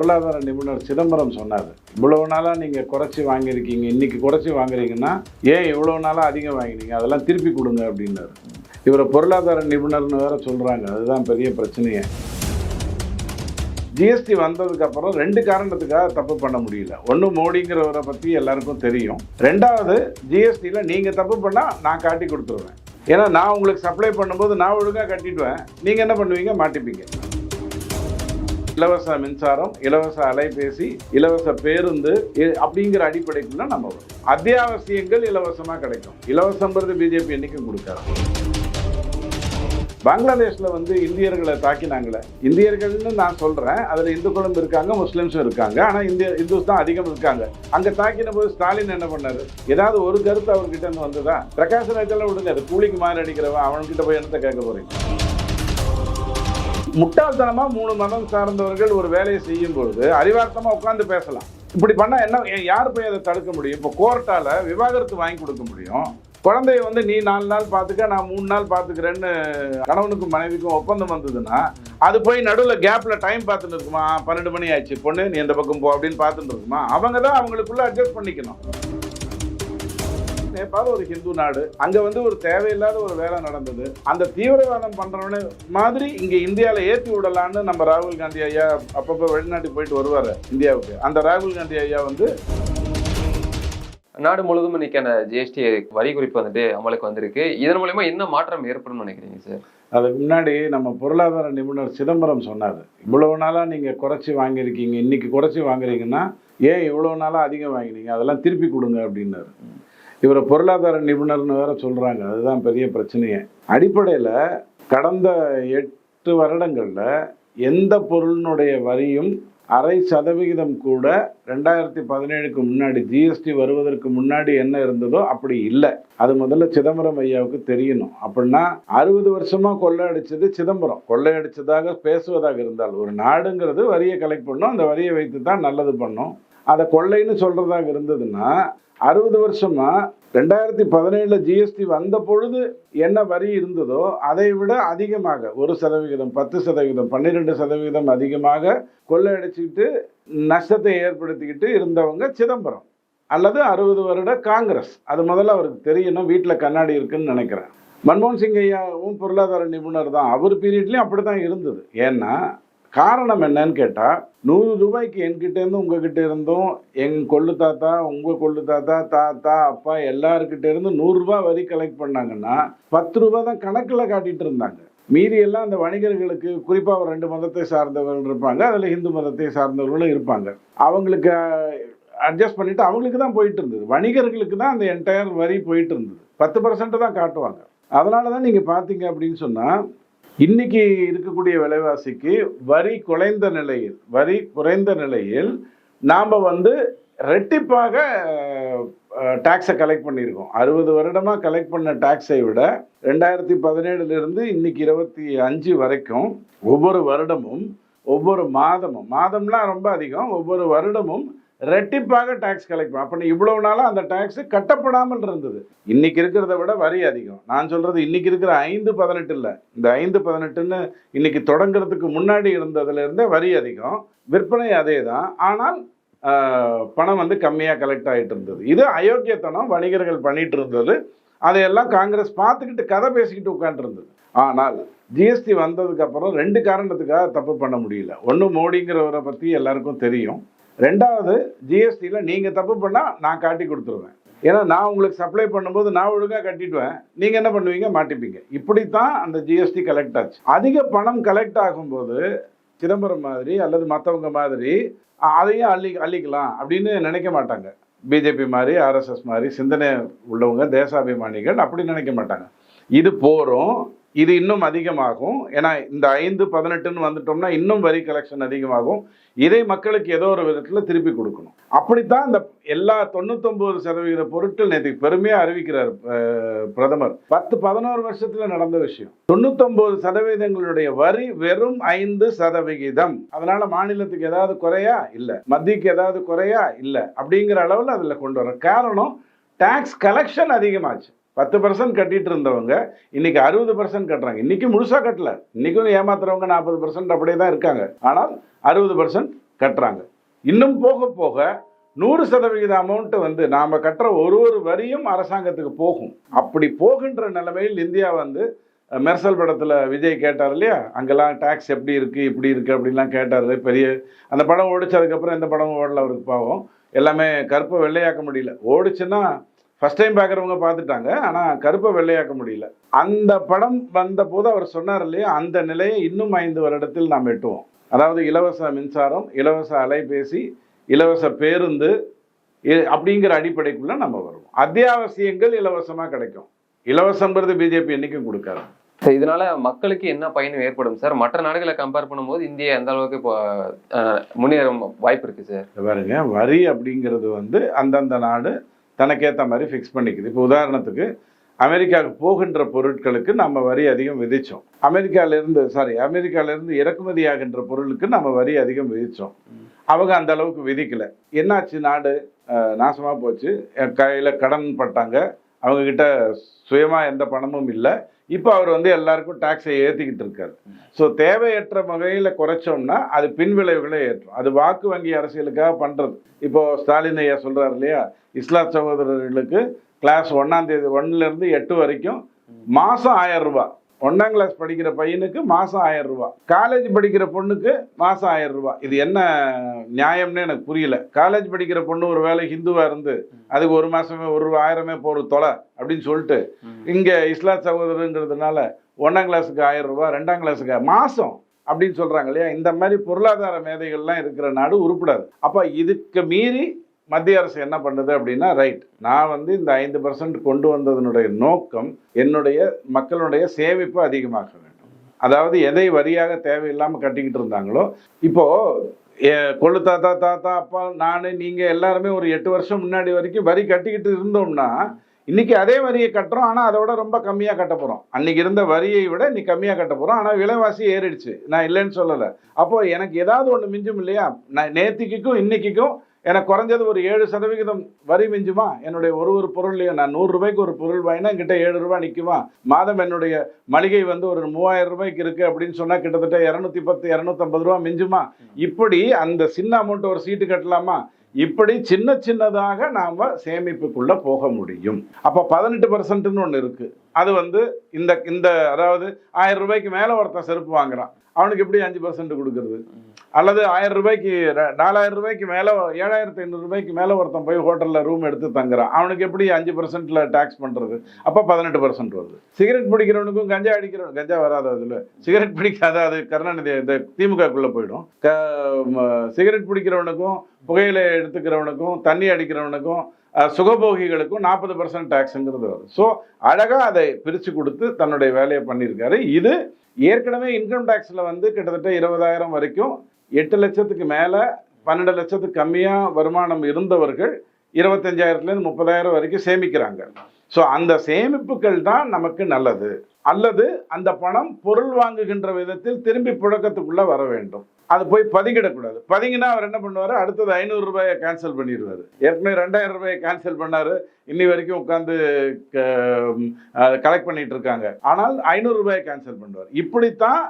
பொருளாதார நிபுணர் சிதம்பரம் சொன்னார் இவ்வளவு நாளாக நீங்கள் குறைச்சி வாங்கியிருக்கீங்க இன்னைக்கு குறைச்சி வாங்குறீங்கன்னா ஏன் இவ்வளவு நாளாக அதிகம் வாங்கினீங்க? அதெல்லாம் திருப்பி கொடுங்க அப்படின்னாரு. இவரை பொருளாதார நிபுணர்னு வேற சொல்கிறாங்க அதுதான் பெரிய பிரச்சனையே. ஜிஎஸ்டி வந்ததுக்கப்புறம் ரெண்டு காரணத்துக்காக தப்பு பண்ண முடியல. ஒன்று மோடிங்கிறவரை பற்றி எல்லாருக்கும் தெரியும். ரெண்டாவது ஜிஎஸ்டியில் நீங்கள் தப்பு பண்ணால் நான் காட்டி கொடுத்துருவேன். ஏன்னா நான் உங்களுக்கு சப்ளை பண்ணும்போது நான் ஒழுங்காக கட்டிடுவேன். நீங்கள் என்ன பண்ணுவீங்க? மாட்டிப்பீங்க. இலவச மின்சாரம் இலவச அலைபேசி இலவச பேருந்து அப்படிங்கிற அடிப்படைக்குள்ள நம்ம வரும். அத்தியாவசியங்கள் இலவசமாக கிடைக்கும். இலவசம்ன்றது பிஜேபி என்னைக்கும் கொடுக்காது. பங்களாதேஷ்ல வந்து இந்தியர்களை தாக்கினாங்களே. இந்தியர்கள்னு நான் சொல்றேன். அதுல இந்துக்களும் இருக்காங்க முஸ்லீம்ஸும் இருக்காங்க. ஆனா இந்திய இந்துஸ் தான் அதிகம் இருக்காங்க. அங்க தாக்கின போது ஸ்டாலின் என்ன பண்ணார்? ஏதாவது ஒரு கருத்து அவர்கிட்ட இருந்து வந்ததா? பிரகாஷ் ராஜெல்லாம் விடுங்க. அது கூலிக்கு மாறி அடிக்கிறவன் அவன்கிட்ட போய் என்னத்தை கேட்க போறீங்க? முட்டாள்தனமா மூணு மதம் சார்ந்தவர்கள் ஒரு வேலையை செய்யும் பொழுது அறிவார்த்தமா உட்கார்ந்து பேசலாம். இப்படி பண்ணா என்ன யார் போய் அதை தடுக்க முடியும்? இப்போ கோர்ட்டால விவாகரத்து வாங்கி கொடுக்க முடியும். குழந்தைய வந்து நீ நாலு நாள் பார்த்துக்க நான் மூணு நாள் பார்த்துக்கிறேன்னு கணவனுக்கும் மனைவிக்கும் ஒப்பந்தம் வந்ததுன்னா அது போய் நடுவில் கேப்பில் டைம் பார்த்துட்டு இருக்குமா? பன்னெண்டு மணி ஆச்சு பொண்ணு நீ எந்த பக்கம் போ அப்படின்னு பார்த்துட்டு இருக்குமா? அவங்க தான் அவங்களுக்குள்ள அட்ஜஸ்ட் பண்ணிக்கணும். நேபாள் ஒரு ஹிந்து நாடு அங்க வந்து ஒரு தேவையில்லாத ஒரு வேலை நடந்தது. அந்த தீவிரவாதம் பண்றவனு மாதிரி இங்க இந்தியால ஏத்தி விடலான்னு நம்ம ராகுல் காந்தி ஐயா அப்பப்போ வெளிநாட்டுக்கு போயிட்டு வருவாரு இந்தியாவுக்கு. அந்த ராகுல் காந்தி ஐயா வந்து நாடு முழுவதும் இன்னைக்கான ஜிஎஸ்டி வரி குறிப்பு வந்துட்டு அமலுக்கு வந்திருக்கு. இதன் மூலயமா என்ன மாற்றம் ஏற்படும் நினைக்கிறீங்க சார் அதுக்கு முன்னாடி நம்ம பொருளாதார நிபுணர் சிதம்பரம் சொன்னார் இவ்வளவு நாளாக நீங்கள் குறைச்சி வாங்கியிருக்கீங்க இன்னைக்கு குறைச்சி வாங்குறீங்கன்னா ஏன் இவ்வளவு நாளாக அதிகம் வாங்கினீங்க? அதெல்லாம் திருப்பி கொடுங்க அப்படின்னாரு. இவரை பொருளாதார நிபுணர்னு வேற சொல்கிறாங்க அதுதான் பெரிய பிரச்சனையே. அடிப்படையில் கடந்த எட்டு வருடங்களில் எந்த பொருளினுடைய வரியும் அரை சதவிகிதம் கூட ரெண்டாயிரத்தி பதினேழுக்கு முன்னாடி ஜிஎஸ்டி வருவதற்கு முன்னாடி என்ன இருந்ததோ அப்படி இல்லை. அது முதல்ல சிதம்பரம் ஐயாவுக்கு தெரியணும். அப்படின்னா அறுபது வருஷமா கொள்ளையடிச்சது சிதம்பரம். கொள்ளையடிச்சதாக பேசுவதாக இருந்தால் ஒரு நாடுங்கிறது வரியை கலெக்ட் பண்ணும். அந்த வரியை வைத்து தான் நல்லது பண்ணும். அதை கொள்ளைன்னு சொல்றதாக இருந்ததுன்னா அறுபது வருஷமா ரெண்டாயிரத்தி பதினேழுல ஜிஎஸ்டி வந்த பொழுது என்ன வரி இருந்ததோ அதை விட அதிகமாக ஒரு சதவிகிதம் பத்து சதவிகிதம் பன்னிரெண்டு சதவிகிதம் அதிகமாக கொள்ளையடிச்சுக்கிட்டு நஷ்டத்தை ஏற்படுத்திக்கிட்டு இருந்தவங்க சிதம்பரம் அல்லது அறுபது வருட காங்கிரஸ். அது முதல்ல அவருக்கு தெரியணும் வீட்டில் கண்ணாடி இருக்குன்னு நினைக்கிறேன். மன்மோகன் சிங் ஐயாவும் பொருளாதார நிபுணர் தான். அவர் பீரியட்லேயும் அப்படி தான் இருந்தது. ஏன்னா காரணம் என்னன்னு கேட்டால் நூறு ரூபாய்க்கு என்கிட்ட இருந்தும் உங்ககிட்ட இருந்தும் எங் கொள்ளு தாத்தா உங்கள் கொள்ளு தாத்தா தாத்தா அப்பா எல்லாருக்கிட்ட இருந்து நூறுரூபா வரி கலெக்ட் பண்ணாங்கன்னா பத்து ரூபா தான் கணக்கில் காட்டிட்டு இருந்தாங்க. மீதி எல்லாம் அந்த வணிகர்களுக்கு குறிப்பாக ஒரு ரெண்டு மதத்தை சார்ந்தவர்கள் இருப்பாங்க அதில் இந்து மதத்தை சார்ந்தவர்களும் இருப்பாங்க. அவங்களுக்கு அட்ஜஸ்ட் பண்ணிட்டு அவங்களுக்கு தான் போயிட்டு இருந்தது. வணிகர்களுக்கு தான் அந்த என்டையர் வரி போயிட்டு இருந்தது. பத்து பர்சன்ட் தான் காட்டுவாங்க. அதனால தான் நீங்கள் பார்த்தீங்க அப்படின்னு சொன்னால் இன்னைக்கு இருக்கக்கூடிய விலைவாசிக்கு வரி குறைந்த நிலையில் வரி குறைந்த நிலையில் நாம் வந்து ரெட்டிப்பாக டேக்ஸை கலெக்ட் பண்ணியிருக்கோம். அறுபது வருடமாக கலெக்ட் பண்ண டேக்ஸை விட ரெண்டாயிரத்தி பதினேழுலேருந்து இன்னைக்கு இருபத்தி அஞ்சு வரைக்கும் ஒவ்வொரு வருடமும் ஒவ்வொரு மாதமும் மாதம்லாம் ரொம்ப அதிகம் ஒவ்வொரு வருடமும் ரெட்டிப்பாக டேக்ஸ் கலெக்ட் பண்ணும் அப்போ இவ்வளவு நாளாக அந்த டேக்ஸ் கட்டப்படாமல் இருந்தது. இன்னைக்கு இருக்கிறத விட வரி அதிகம். நான் சொல்றது இன்னைக்கு இருக்கிற ஐந்து பதினெட்டு இல்லை இந்த ஐந்து பதினெட்டுன்னு இன்னைக்கு தொடங்குறதுக்கு முன்னாடி இருந்ததுல இருந்தே வரி அதிகம். விற்பனை அதே தான் ஆனால் பணம் வந்து கம்மியாக கலெக்ட் ஆகிட்டு இருந்தது. இது அயோக்கியத்தனம். வணிகர்கள் பண்ணிட்டு இருந்தது. அதையெல்லாம் காங்கிரஸ் பார்த்துக்கிட்டு கதை பேசிக்கிட்டு உட்காந்துருந்தது ஆனால் ஜிஎஸ்டி வந்ததுக்கப்புறம் ரெண்டு காரணத்துக்காக தப்பு பண்ண முடியல. ஒன்று மோடிங்கிறவரை பற்றி எல்லாருக்கும் தெரியும். ரெண்டாவது ஜிஎஸ்டியில் நீங்கள் தப்பு பண்ணால் நான் காட்டி கொடுத்துருவேன். ஏன்னா நான் உங்களுக்கு சப்ளை பண்ணும்போது நான் ஒழுங்காக கட்டிடுவேன். நீங்கள் என்ன பண்ணுவீங்க? மாட்டிப்பீங்க. இப்படித்தான் அந்த ஜிஎஸ்டி கலெக்ட் ஆச்சு. அதிக பணம் கலெக்ட் ஆகும்போது சிதம்பரம் மாதிரி அல்லது மற்றவங்க மாதிரி அதையும் அள்ளி அள்ளிக்கலாம் அப்படின்னு நினைக்க மாட்டாங்க. பிஜேபி மாதிரி ஆர்எஸ்எஸ் மாதிரி சிந்தனை உள்ளவங்க தேசாபிமானிகள் அப்படி நினைக்க மாட்டாங்க. இது போகிறோம் இது இன்னும் அதிகமாகும். ஏன்னா இந்த ஐந்து பதினெட்டுன்னு வந்துட்டோம்னா இன்னும் வரி கலெக்ஷன் அதிகமாகும். இதை மக்களுக்கு ஏதோ ஒரு விதத்தில் திருப்பி கொடுக்கணும். அப்படித்தான் இந்த எல்லா தொண்ணூத்தொம்பது சதவீத பொருட்கள் நேற்று பெருமையாக அறிவிக்கிறார் பிரதமர். பத்து பதினோரு வருஷத்தில் நடந்த விஷயம். தொண்ணூத்தொம்பது சதவீதங்களுடைய வரி வெறும் ஐந்து சதவிகிதம். அதனால மாநிலத்துக்கு ஏதாவது குறையா? இல்லை. மத்தியக்கு ஏதாவது குறையா? இல்லை. அப்படிங்கிற அளவில் அதில் கொண்டு வர காரணம் டாக்ஸ் கலெக்ஷன் அதிகமாச்சு. பத்து பர்சன்ட் கட்டிட்டு இருந்தவங்க இன்னைக்கு அறுபது பர்சன்ட் கட்டுறாங்க. இன்னைக்கு முழுசா கட்டல. இன்னைக்கும் ஏமாத்துறவங்க நாற்பது பர்சன்ட் அப்படியே தான் இருக்காங்க. ஆனால் அறுபது பர்சன்ட் கட்டுறாங்க. இன்னும் போக போக நூறு சதவிகித அமௌண்ட் வந்து நாம கட்டுற ஒரு ஒரு வரியும் அரசாங்கத்துக்கு போகும். அப்படி போகின்ற நிலைமையில் இந்தியா வந்து மெர்சல் படத்தில் விஜய் கேட்டார் இல்லையா? அங்கெல்லாம் டேக்ஸ் எப்படி இருக்குது இப்படி இருக்குது அப்படின்லாம் கேட்டார். பெரிய அந்த படம் ஓடிச்சதுக்கப்புறம் எந்த படமும் ஓடல அவருக்கு பாவம். எல்லாமே கருப்பை வெள்ளையாக்க முடியல. ஓடிச்சுன்னா ஃபர்ஸ்ட் டைம் பார்க்குறவங்க பார்த்துட்டாங்க ஆனால் கருப்பை வெள்ளையாக்க முடியல. அந்த படம் வந்த போது அவர் சொன்னார் இல்லையா அந்த நிலையை இன்னும் ஐந்து வருடத்தில் நாம் எட்டுவோம். அதாவது இலவச மின்சாரம் இலவச அலைபேசி இலவச பேருந்து அப்படிங்கிற அடிப்படைக்குள்ள நம்ம வருவோம். அத்தியாவசியங்கள் இலவசமா கிடைக்கும். இலவசங்கிறது பிஜேபி என்னைக்கும் கொடுக்காது. So, இதனால மக்களுக்கு என்ன பயன் ஏற்படும் சார்? மற்ற நாடுகளை கம்பேர் பண்ணும்போது இந்தியா எந்த அளவுக்கு இப்போ அஹ், முன்னேற வாய்ப்பு இருக்கு சார்? பாருங்க வரி அப்படிங்கிறது வந்து அந்தந்த நாடு தனக்கேற்ற மாதிரி ஃபிக்ஸ் பண்ணிக்குது. இப்போ உதாரணத்துக்கு அமெரிக்காவுக்கு போகின்ற பொருட்களுக்கு நம்ம வரி அதிகம் விதித்தோம் அமெரிக்காவிலேருந்து சாரி அமெரிக்காவிலேருந்து இறக்குமதி ஆகின்ற பொருளுக்கு நம்ம வரி அதிகம் விதித்தோம் அவங்க அந்த அளவுக்கு விதிக்கலை. என்னாச்சு? நாடு நாசமாக போச்சு. கையில் கடன் பட்டாங்க. அவங்க கிட்ட சுயமா எந்த பணமும் இல்லை. இப்போ அவர் வந்து எல்லாருக்கும் டாக்ஸை ஏற்றிக்கிட்டு இருக்காரு. ஸோ தேவையற்ற வகையில் குறைச்சோம்னா அது பின்விளைவுகளை ஏற்றும். அது வாக்கு வங்கி அரசியலுக்காக பண்ணுறது இப்போ ஸ்டாலின் ஐயா சொல்றாரு இல்லையா? இஸ்லாத் சகோதரர்களுக்கு கிளாஸ் ஒன்னாம் தேதி ஒன்னுலேருந்து எட்டு வரைக்கும் மாதம் ஆயிரம் ரூபாய். ஒன்றாம் கிளாஸ் படிக்கிற பையனுக்கு மாதம் ஆயிரம் ரூபாய் காலேஜ் படிக்கிற பொண்ணுக்கு மாதம் ஆயிரம் ரூபாய் இது என்ன நியாயம்னு எனக்கு புரியல. காலேஜ் படிக்கிற பொண்ணு ஒரு வேளை ஹிந்துவா இருந்து அதுக்கு ஒரு மாசமே ஒரு ஆயிரமே போற தொலை அப்படின்னு சொல்லிட்டு இங்க இஸ்லாத் சகோதரங்கிறதுனால ஒன்றாம் கிளாஸுக்கு ஆயிரம் ரூபாய் ரெண்டாம் கிளாஸுக்கு மாசம் அப்படின்னு சொல்றாங்க இல்லையா? இந்த மாதிரி பொருளாதார மேதைகள்லாம் இருக்கிற நாடு உருப்படாது. அப்ப இதுக்கு மீறி மத்திய அரசு என்ன பண்ணுது அப்படின்னா ரைட் நான் வந்து இந்த ஐந்து பர்சன்ட் கொண்டு வந்ததனுடைய நோக்கம் என்னுடைய மக்களுடைய சேமிப்பு அதிகமாக்க வேண்டும். அதாவது எதை வரியாக தேவையில்லாமல் கட்டிக்கிட்டு இருந்தாங்களோ இப்போது எ- கொள்ளு தாத்தா தாத்தா அப்பா நான் நீங்கள் எல்லாருமே ஒரு எட்டு வருஷம் முன்னாடி வரைக்கும் வரி கட்டிக்கிட்டு இருந்தோம்னா இன்றைக்கி அதே வரியை கட்டுறோம். ஆனால் அதை விட ரொம்ப கம்மியாக கட்ட போகிறோம் அன்றைக்கி இருந்த வரியை விட இன்னைக்கு கம்மியாக கட்ட போகிறோம் ஆனால் விலைவாசி ஏறிடுச்சு. நான் இல்லைன்னு சொல்லலை. அப்போது எனக்கு ஏதாவது ஒன்று மிஞ்சும் இல்லையா? நான் நேத்திக்கும் இன்னைக்கும் எனக்கு குறைஞ்சது ஒரு ஏழு சதவிகிதம் வரி மிஞ்சுமா? என்னுடைய ஒரு ஒரு பொருள்லையும் நான் நூறு ரூபாய்க்கு ஒரு பொருள் வாங்கினா கிட்ட ஏழு ரூபாய் நிற்குமா மாதம் என்னுடைய மளிகை வந்து ஒரு மூவாயிரம் ரூபாய்க்கு இருக்குது அப்படின்னு சொன்னால் கிட்டத்தட்ட இரநூத்தி பத்து இரநூத்தம்பது ரூபா மிஞ்சுமா? இப்படி அந்த சின்ன அமௌண்ட் ஒரு சீட்டு கட்டலாமா? இப்படி சின்ன சின்னதாக நாம் சேமிப்புக்குள்ள போக முடியும். அப்போ பதினெட்டு பர்சன்ட்னு ஒன்று இருக்குது அது வந்து இந்த இந்த அதாவது ஆயிரம் ரூபாய்க்கு மேலே ஒருத்தன் செருப்பு வாங்குறான். அவனுக்கு எப்படி அஞ்சு பர்சன்ட் கொடுக்கறது? அல்லது ஆயிரம் ரூபாய்க்கு நாலாயிரம் ரூபாய்க்கு மேலே ஏழாயிரத்தி ஐநூறு ரூபாய்க்கு மேலே ஒருத்தன் போய் ஹோட்டலில் ரூம் எடுத்து தங்குறான். அவனுக்கு எப்படி அஞ்சு பர்சன்ட்ல டேக்ஸ் பண்ணுறது அப்போ பதினெட்டு பர்சன்ட் வருது. சிகரெட் பிடிக்கிறவனுக்கும் கஞ்சா அடிக்கிறவன் கஞ்சா வராத அதில். சிகரெட் பிடிக்காத அது கருணாநிதி இந்த திமுகக்குள்ளே போயிடும். க சிகரெட் பிடிக்கிறவனுக்கும் புகையிலை எடுத்துக்கிறவனுக்கும் தண்ணி அடிக்கிறவனுக்கும் சுகபோகிகளுக்கும் நாற்பது பர்சன்ட் டேக்ஸுங்கிறது வரும் ஸோ அழகாக அதை பிரித்து கொடுத்து தன்னுடைய வேலையை பண்ணியிருக்காரு. இது ஏற்கனவே இன்கம் டேக்ஸில் வந்து கிட்டத்தட்ட இருபதாயிரம் வரைக்கும் எட்டு லட்சத்துக்கு மேலே பன்னெண்டு லட்சத்துக்கு கம்மியாக வருமானம் இருந்தவர்கள் இருபத்தஞ்சாயிரத்துலேருந்து முப்பதாயிரம் வரைக்கும் சேமிக்கிறாங்க. ஸோ அந்த சேமிப்புகள் தான் நமக்கு நல்லது. அல்லது அந்த பணம் பொருள் வாங்குகின்ற விதத்தில் திரும்பி புழக்கத்துக்குள்ளே வர வேண்டும். அது போய் பதுங்கிடக்கூடாது. பதுங்கினா அவர் என்ன பண்ணுவார்? அடுத்தது ஐநூறு ரூபாயை கேன்சல் பண்ணிடுவார். ஏற்கனவே ரெண்டாயிரம் ரூபாயை கேன்சல் பண்ணார். இன்னி வரைக்கும் உட்காந்து கலெக்ட் பண்ணிட்டு இருக்காங்க. ஆனால் ஐநூறு ரூபாயை கேன்சல் பண்ணுவார். இப்படித்தான்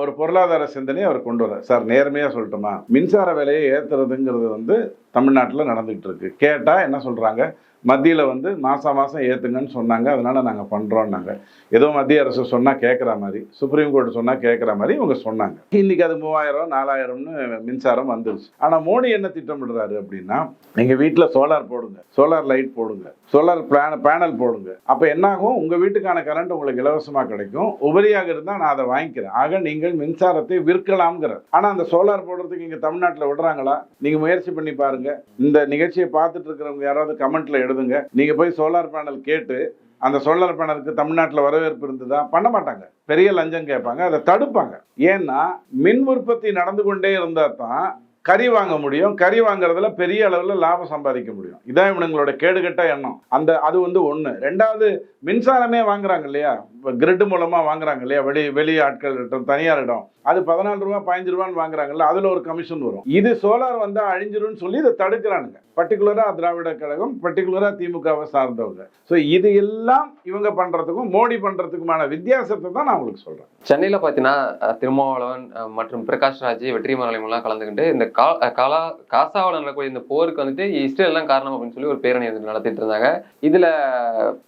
ஒரு பொருளாதார சிந்தனையை அவர் கொண்டு வர சார் நேர்மையாக சொல்லட்டுமா? மின்சார விலையை ஏற்றுறதுங்கிறது வந்து தமிழ்நாட்டில் நடந்துகிட்டு இருக்கு. கேட்டால் என்ன சொல்கிறாங்க மத்தியில் வந்து மாதம் மாதம் ஏற்றுங்கன்னு சொன்னாங்க. அதனால் நாங்கள் பண்ணுறோன்னாங்க ஏதோ மத்திய அரசு சொன்னால் கேட்குற மாதிரி சுப்ரீம் கோர்ட் சொன்னால் கேட்குற மாதிரி இவங்க சொன்னாங்க. இன்றைக்கி அது மூவாயிரம் நாலாயிரம்னு மின்சாரம் வந்துருச்சு. ஆனால் மோடி என்ன திட்டமிடுறாரு அப்படின்னா எங்கள் வீட்டில் சோலார் போடுங்க. சோலார் லைட் போடுங்க. சோலார் பிளான பேனல் போடுங்க. அப்போ என்னாகும்? உங்கள் வீட்டுக்கான கரண்ட் உங்களுக்கு இலவசமாக கிடைக்கும். உபரியாக இருந்தால் நான் அதை வாங்கிக்கிறேன். ஆக நீங்கள் மின்சாரத்தை விற்கலாம்ங்கிறார். ஆனால் அந்த சோலார் போடுறதுக்கு இங்கே தமிழ்நாட்டில் விடுறாங்களா? நீங்கள் முயற்சி பண்ணி பாருங்க. இந்த நிகழ்ச்சியை பார்த்துட்டு இருக்கிறவங்க யாராவது கமெண்ட்டில் எடு எழுதுங்க நீங்க போய் சோலார் பேனல் கேட்டு அந்த சோலார் பேனலுக்கு தமிழ்நாட்டில் வரவேற்பு இருந்ததா? பண்ண மாட்டாங்க. பெரிய லஞ்சம் கேட்பாங்க அதை தடுப்பாங்க. ஏன்னா மின் உற்பத்தி நடந்து கொண்டே இருந்தா தான் கறி வாங்க முடியும். கறி வாங்குறதுல பெரிய அளவில் லாபம் சம்பாதிக்க முடியும். இதான் இவனுங்களோட கேடுகட்ட எண்ணம். அந்த அது வந்து ஒன்று ரெண்டாவது மின்சாரமே வாங்குறாங்க இல்லையா? இப்போ கிரிட் மூலமாக வாங்குறாங்க இல்லையா? வெளி வெளி ஆட்கள் இடம், தனியார் இடம். அது பதினாலு ரூபா பதினஞ்சு ரூபான்னு வாங்குறாங்கல்ல அதில் ஒரு கமிஷன் வரும். இது சோலார் வந்தால் அழிஞ்சிரும்னு சொல்லி இதை தடுக்கிறானுங்க. பர்டிகுலராக திராவிட கழகம் பர்டிகுலராக திமுகவை சார்ந்தவங்க. ஸோ இது எல்லாம் இவங்க பண்ணுறதுக்கும் மோடி பண்ணுறதுக்குமான வித்தியாசத்தை தான் நான் உங்களுக்கு சொல்கிறேன் சென்னையில் பார்த்தீங்கன்னா திருமாவளவன் மற்றும் பிரகாஷ் ராஜ் வெற்றி எல்லாம் கலந்துக்கிட்டு இந்த கா- காலா காசாவில் நடக்கக்கூடிய இந்த போருக்கு வந்துட்டு இஸ்ரேல் தான் காரணம் அப்படின்னு சொல்லி ஒரு பேரணி நடத்திட்டு இருந்தாங்க. இதுல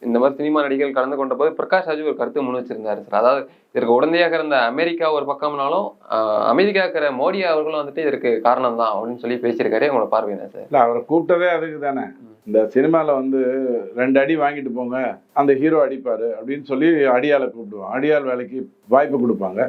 இந்த மாதிரி சினிமா நடிகர்கள் கலந்து கொண்ட போது பிரகாஷ் ராஜ் ஒரு கருத்து முன் வச்சிருந்தாரு சார். அதாவது இதற்கு உடந்தையாக இருந்த அமெரிக்கா ஒரு பக்கம்னாலும் அமைதியாக இருக்கிற மோடி அவர்களும் வந்துட்டு இதற்கு காரணம் தான் அப்படின்னு சொல்லி பேசியிருக்காரு. உங்களோட பார்வை என்ன சார்? இல்லை அவரை கூப்பிட்டதே அதுக்கு தானே இந்த சினிமாவில் வந்து ரெண்டு அடி வாங்கிட்டு போங்க அந்த ஹீரோ அடிப்பார் அப்படின்னு சொல்லி அடியாளை கூப்பிடுவான். அடியாள் வேலைக்கு வாய்ப்பு கொடுப்பாங்க.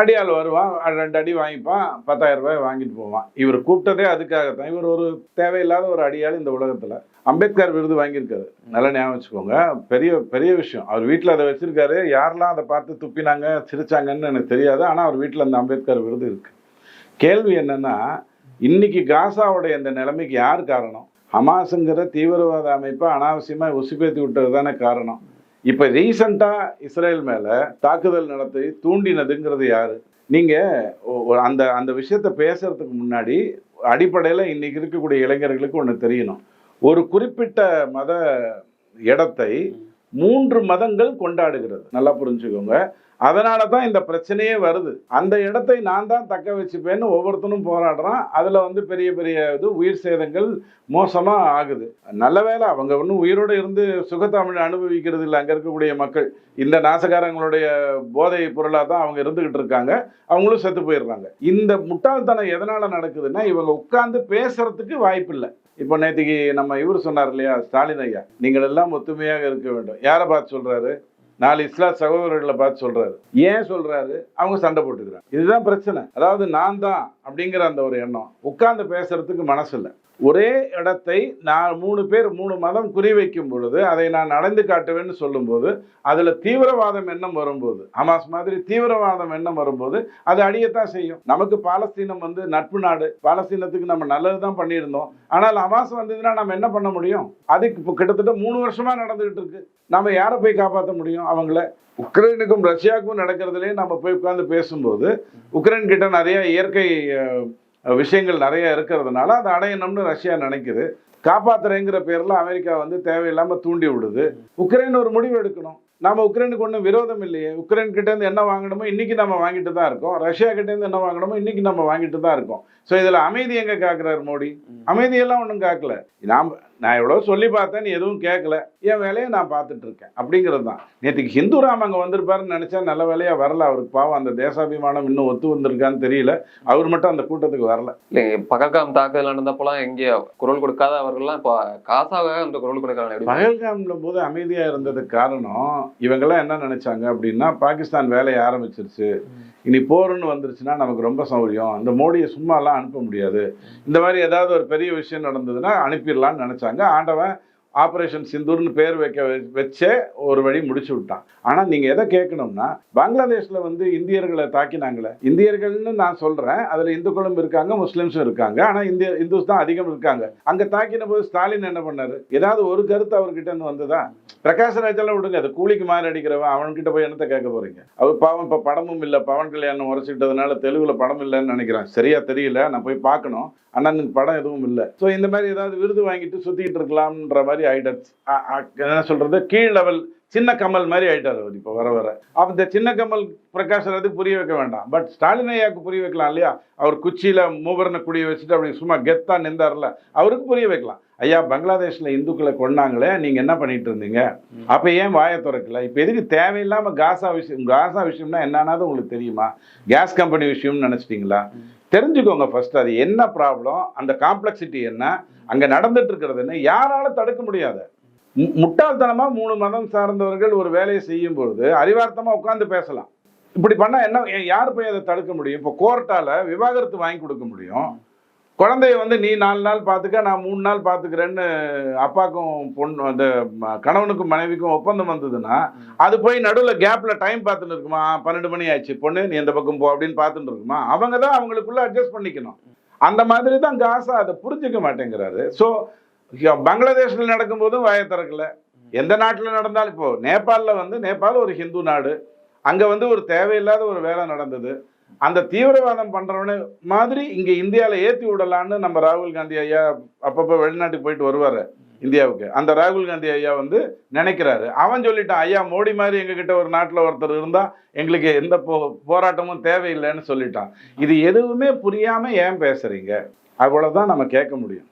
அடியால் வருவான் ரெண்டு அடி வாங்கிப்பான் பத்தாயிரம் ரூபாய் வாங்கிட்டு போவான். இவர் கூப்பிட்டதே அதுக்காகத்தான். இவர் ஒரு தேவையில்லாத ஒரு அடியாள் இந்த உலகத்தில். அம்பேத்கர் விருது வாங்கியிருக்காரு. நல்லா ஞாபகம் வச்சுக்கோங்க. பெரிய பெரிய விஷயம். அவர் வீட்டில் அதை வச்சுருக்காரு. யாரெல்லாம் அதை பார்த்து துப்பினாங்க சிரிச்சாங்கன்னு எனக்கு தெரியாது. ஆனால் அவர் வீட்டில் அந்த அம்பேத்கர் விருது இருக்குது கேள்வி என்னென்னா இன்னைக்கு காசாவுடைய இந்த நிலைமைக்கு யார் காரணம்? ஹமாஸுங்கிற தீவிரவாத அமைப்பை அனாவசியமாக உசுப்பேத்தி விட்டது தானே காரணம். இப்போ ரீசண்டாக இஸ்ரேல் மேலே தாக்குதல் நடத்தி தூண்டினதுங்கிறது யாரு? நீங்கள் அந்த அந்த விஷயத்தை பேசுறதுக்கு முன்னாடி அடிப்படையில் இன்னைக்கு இருக்கக்கூடிய இளைஞர்களுக்கு ஒன்று தெரியணும். ஒரு குறிப்பிட்ட மத இடத்தை மூன்று மதங்கள் கொண்டாடுகிறது. நல்லா புரிஞ்சுக்கோங்க. அதனால தான் இந்த பிரச்சனையே வருது. அந்த இடத்தை நான் தான் தக்க வச்சுப்பேன்னு ஒவ்வொருத்தனும் போராடுறான். அதில் வந்து பெரிய பெரிய இது உயிர் சேதங்கள் மோசமாக ஆகுது. நல்ல வேலை அவங்க ஒன்றும் உயிரோடு இருந்து சுகத்தமிழ் அனுபவிக்கிறது இல்லை. அங்கே இருக்கக்கூடிய மக்கள் இந்த நாசகாரங்களுடைய போதை பொருளாக தான் அவங்க இருந்துக்கிட்டு இருக்காங்க. அவங்களும் செத்து போயிடுறாங்க. இந்த முட்டாள்தனம் எதனால் நடக்குதுன்னா இவங்க உட்காந்து பேசுறதுக்கு வாய்ப்பு இல்லை. இப்போ நேற்றுக்கு நம்ம இவர் சொன்னார் இல்லையா ஸ்டாலின் ஐயா நீங்கள் எல்லாம் ஒத்துமையாக இருக்க வேண்டும். யாரை பார்த்து சொல்கிறாரு நாலு இஸ்லாம் சகோதரர்களை பார்த்து சொல்றாரு. ஏன் சொல்றாரு? அவங்க சண்டை போட்டுக்கிறாங்க. இதுதான் பிரச்சனை. அதாவது நான் தான் அப்படிங்கிற அந்த ஒரு எண்ணம். உட்கார்ந்து பேசுறதுக்கு மனசு இல்லை ஒரே இடத்தை நான் மூணு பேர் மூணு மதம் குறிவைக்கும் பொழுது அதை நான் நடந்து காட்டுவேன்னு சொல்லும்போது அதில் தீவிரவாதம் எண்ணம் வரும்போது ஹமாஸ் மாதிரி தீவிரவாதம் எண்ணம் வரும்போது அது அடியத்தான் செய்யும். நமக்கு பாலஸ்தீனம் வந்து நட்பு நாடு. பாலஸ்தீனத்துக்கு நம்ம நல்லது தான் பண்ணியிருந்தோம். ஆனால் ஹமாஸ் வந்ததுன்னா நம்ம என்ன பண்ண முடியும்? அதுக்கு இப்போ கிட்டத்தட்ட மூணு வருஷமாக நடந்துகிட்டு இருக்கு. நம்ம யாரை போய் காப்பாற்ற முடியும் அவங்கள? உக்ரைனுக்கும் ரஷ்யாவுக்கும் நடக்கிறதுலேயே நம்ம போய் உட்காந்து பேசும்போது உக்ரைன் கிட்ட நிறைய இயற்கை விஷயங்கள் நிறைய இருக்கிறதுனால அதை அடையணும்னு ரஷ்யா நினைக்குது. காப்பாத்துறேங்கிற பேரில் அமெரிக்கா வந்து தேவையில்லாமல் தூண்டி விடுது. உக்ரைன் ஒரு முடிவு எடுக்கணும். நம்ம உக்ரைனுக்கு ஒன்றும் விரோதம் இல்லையே. உக்ரைன் கிட்டேருந்து என்ன வாங்கணுமோ இன்றைக்கி நம்ம வாங்கிட்டு தான் இருக்கோம். ரஷ்யா கிட்டேருந்து என்ன வாங்கணுமோ இன்றைக்கி நம்ம வாங்கிட்டு தான் இருக்கோம். ஸோ இதில் அமைதி எங்கே காக்குறாரு மோடி? அமைதியெல்லாம் ஒன்றும் காக்கல. நாம் நான் எவ்வளோ சொல்லி பார்த்தேன் நீ எதுவும் கேட்கல என் வேலையை நான் பார்த்துட்டு இருக்கேன் அப்படிங்கிறது தான். நேற்றுக்கு ஹிந்து ராம் அங்கே வந்திருப்பாருன்னு நினச்சா நல்ல வேலையாக வரல. அவருக்கு பாவம் அந்த தேசாபிமானம் இன்னும் ஒத்து வந்திருக்கான்னு தெரியல. அவர் மட்டும் அந்த கூட்டத்துக்கு வரல. இல்லை பகல்காம் தாக்குதல் நடந்தப்போலாம் எங்கே குரல் கொடுக்காத அவர்கள்லாம் இப்போ காசாவாக அந்த குரல் எப்படி பகல்காம்ல போது அமைதியாக இருந்ததுக்கு காரணம் இவங்கெல்லாம் என்ன நினைச்சாங்க அப்படின்னா பாகிஸ்தான் வேலையை ஆரம்பிச்சிருச்சு. இனி போருன்னு வந்துருச்சுன்னா நமக்கு ரொம்ப சௌகரியம் இந்த மோடியை சும்மாலாம் அனுப்ப முடியாது. இந்த மாதிரி ஏதாவது ஒரு பெரிய விஷயம் நடந்ததுன்னா அனுப்பிடலாம்னு நினைச்சாங்க. ஆண்டவன் ஆப்ரேஷன் சிந்தூர்னு பேர் வைக்க வச்சே ஒரு வழி முடிச்சு விட்டான். ஆனால் நீங்கள் எதை கேட்கணும்னா பங்களாதேஷில் வந்து இந்தியர்களை தாக்கினாங்களே. இந்தியர்கள்னு நான் சொல்கிறேன் அதில் இந்துக்களும் இருக்காங்க முஸ்லீம்ஸும் இருக்காங்க. ஆனால் இந்திய இந்துஸ் தான் அதிகம் இருக்காங்க. அங்கே தாக்கின போது ஸ்டாலின் என்ன பண்ணாரு? ஏதாவது ஒரு கருத்து அவர்கிட்ட இருந்து வந்ததா? பிரகாஷ் ராஜெல்லாம் விடுங்க. அது கூலிக்கு மாறி அடிக்கிறவன் அவன்கிட்ட போய் என்னத்தை கேட்க போறீங்க? அவர் பாவம் இப்போ படமும் இல்லை. பவன் கல்யாணம் உரைச்சிக்கிட்டதுனால தெலுங்கில் படம் இல்லைன்னு நினைக்கிறேன். சரியா தெரியல. நான் போய் பார்க்கணும். அண்ணனுக்கு படம் எதுவும் இல்லை. ஸோ இந்த மாதிரி ஏதாவது விருது வாங்கிட்டு சுத்திட்டு இருக்கலாம்ன்ற மாதிரி அ- என்ன சொல்றது? கீழ் லெவல் சின்ன கமல் மாதிரி ஆயிட்டார் அவர் இப்போ வர வர. அப்ப இந்த சின்ன கமல் பிரகாஷ் ராஜுக்கு புரிய வைக்க வேண்டாம். பட் ஸ்டாலின் ஐயாவுக்கு புரிய வைக்கலாம் இல்லையா? அவர் குச்சியில மூவர்ண குடிய வச்சுட்டு அப்படி சும்மா கெத்தா நின்றார்ல அவருக்கு புரிய வைக்கலாம். ஐயா பங்களாதேஷ்ல இந்துக்களை கொன்னாங்களே நீங்க என்ன பண்ணிட்டு இருந்தீங்க? அப்ப ஏன் வாயை திறக்கல? இப்ப எதுக்கு தேவையில்லாம காசா விஷயம் காசா விஷயம்னா என்னன்னாவது உங்களுக்கு தெரியுமா? கேஸ் கம்பெனி விஷயம்னு நினைச்சிட்டீங்களா? தெரிஞ்சுக்கோங்க ஃபர்ஸ்ட் அது என்ன ப்ராப்ளம் அந்த காம்ப்ளெக்சிட்டி என்ன அங்கே நடந்துட்டு இருக்கிறது யாரால தடுக்க முடியாது. மு- மூணு மதம் சார்ந்தவர்கள் ஒரு வேலையை செய்யும் பொழுது அறிவார்த்தமாக உட்காந்து பேசலாம். இப்படி பண்ணால் என்ன யார் போய் அதை தடுக்க முடியும்? இப்போ கோர்ட்டால் விவாகரத்து வாங்கி கொடுக்க முடியும். குழந்தைய வந்து நீ நாலு நாள் பார்த்துக்க நான் மூணு நாள் பார்த்துக்கிறேன்னு அப்பாக்கும் பொண்ணு அந்த கணவனுக்கும் மனைவிக்கும் ஒப்பந்தம் வந்ததுன்னா அது போய் நடுவில் கேப்பில் டைம் பார்த்துன்னு இருக்குமா? பன்னெண்டு மணி ஆயிடுச்சு பொண்ணு நீ எந்த பக்கம் போ அப்படின்னு பார்த்துட்டு இருக்குமா? அவங்க தான் அவங்களுக்குள்ள அட்ஜஸ்ட் பண்ணிக்கணும். அந்த மாதிரி தான் காசா அதை புரிஞ்சுக்க மாட்டேங்கிறாரு. ஸோ பங்களாதேஷில் நடக்கும்போதும் வாயை திறக்கல. எந்த நாட்டில் நடந்தாலும் இப்போ நேபாளில் வந்து நேபாள் ஒரு ஹிந்து நாடு. அங்கே வந்து ஒரு தேவையில்லாத ஒரு வேலை நடந்தது. அந்த தீவிரவாதம் பண்றவன மாதிரி இங்க இந்தியாவில் ஏத்தி விடலான்னு நம்ம ராகுல் காந்தி ஐயா அப்பப்போ வெளிநாட்டுக்கு போயிட்டு வருவாரு இந்தியாவுக்கு. அந்த ராகுல் காந்தி ஐயா வந்து நினைக்கிறாரு. அவன் சொல்லிட்டான் ஐயா மோடி மாதிரி எங்ககிட்ட ஒரு நாட்டில் ஒருத்தர் இருந்தா எங்களுக்கு எந்த போ போராட்டமும் தேவையில்லைன்னு சொல்லிட்டான். இது எதுவுமே புரியாம ஏன் பேசுறீங்க? அவ்வளவுதான் நம்ம கேட்க முடியும்.